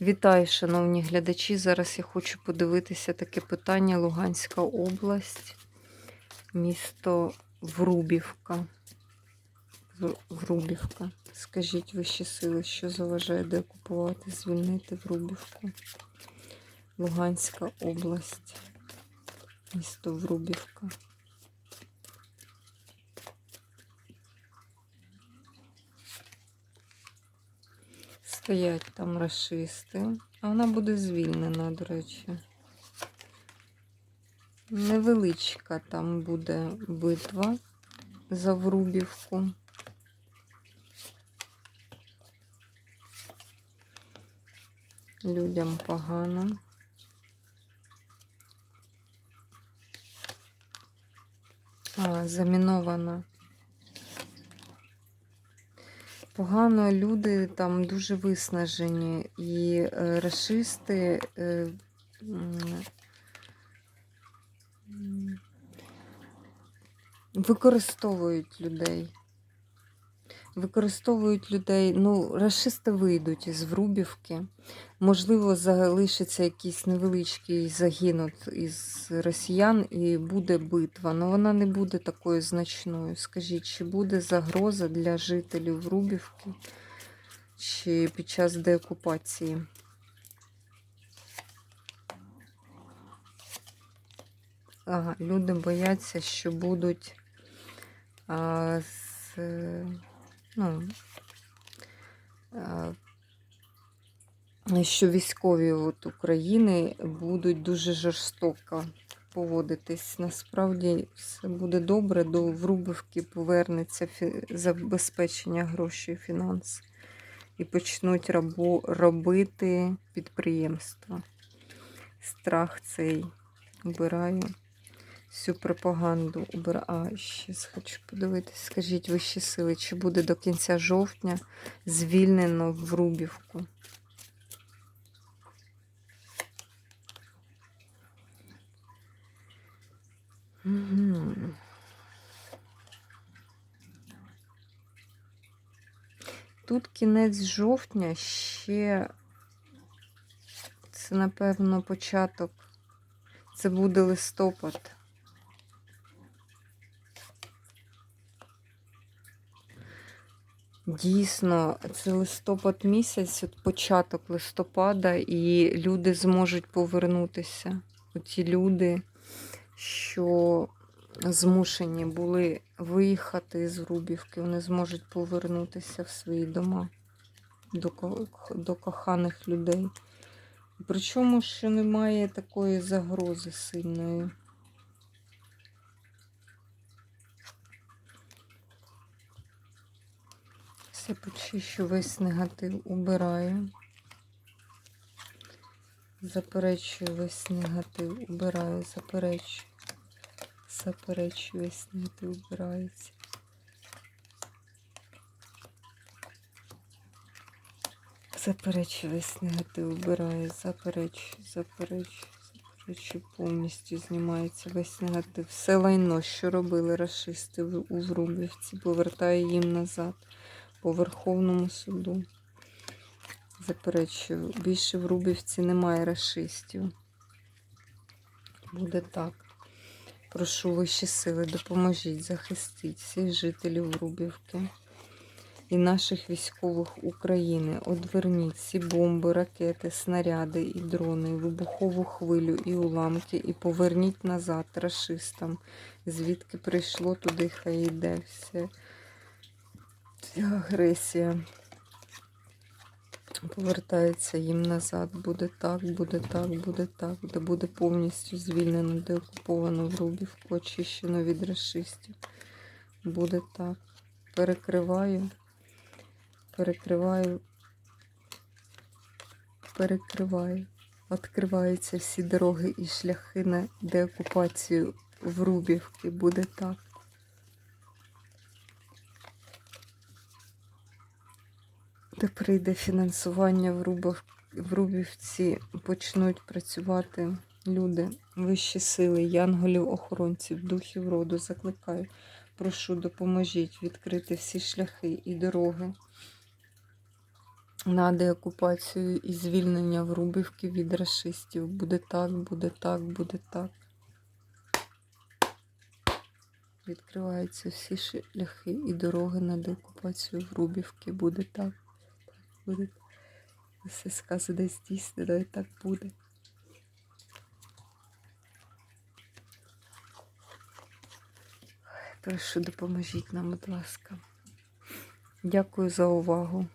Вітаю, шановні глядачі. Зараз я хочу подивитися таке питання. Луганська область, місто Врубівка. Врубівка. Скажіть вищі сили, що заважає деокупувати, звільнити Врубівку? Луганська область, місто Врубівка. Стоять там расисти, а вона буде звільнена, до речі. Невеличка там буде битва за Врубівку. Людям погано. А, замінована. Погано люди там дуже виснажені, і е, расисти е, використовують людей. Використовують людей. Ну, расисти вийдуть із Врубівки. Можливо, залишиться якийсь невеличкий загін із росіян і буде битва. але вона не буде такою значною. Скажіть, чи буде загроза для жителів Врубівки чи під час деокупації? Ага, люди бояться, що будуть а, з, ну, що військові от України будуть дуже жорстоко поводитись. Насправді все буде добре, до Врубівки повернеться забезпечення грошей, фінанс. І почнуть робити підприємства. Страх цей убираю. Всю пропаганду убираю. А, ще хочу подивитись. Скажіть вищі сили, чи буде до кінця жовтня звільнено Врубівку? Мгм. Тут кінець жовтня ще це, напевно, початок. Це буде листопад. Дійсно, це листопад місяць, от початок листопада, і люди зможуть повернутися. Оті люди, що змушені були виїхати з Рубівки, вони зможуть повернутися в свої дома до, до коханих людей. Причому, що немає такої загрози сильної. Все почищу весь негатив убираю. Заперечую весь негатив, убираю, заперечую. Заперечую весь негатив, убирається. Заперечую весь негатив, убираю, заперечую, заперечую, заперечую, повністю знімається весь негатив. Все лайно, що робили расисти у Врубівці, повертаю їм назад по Верховному суду. Заперечую, більше в Рубівці немає расистів. Буде так. Прошу вищі сили, допоможіть, захистіть всіх жителів Рубівки і наших військових України. Одверніть всі бомби, ракети, снаряди і дрони, вибухову хвилю і уламки, і поверніть назад рашистам, звідки прийшло туди, хай йде все. Ця агресія повертається їм назад. Буде так, буде так, буде так, де буде повністю звільнено, де окуповано Врубівку, очищено від расистів. Буде так. Перекриваю, перекриваю, перекриваю. Відкриваються всі дороги і шляхи на деокупацію Врубівки. Буде так. Де прийде фінансування в Рубов, в Рубівці, почнуть працювати люди, вищі сили, янголів, охоронців, духів роду. Закликаю, прошу, допоможіть відкрити всі шляхи і дороги на деокупацію і звільнення Врубівки від расистів. Буде так, буде так, буде так. Відкриваються всі шляхи і дороги на деокупацію Врубівки. Буде так. Буде. Все сказане здійснено і так буде. Прошу, допоможіть нам, будь ласка. Дякую за увагу.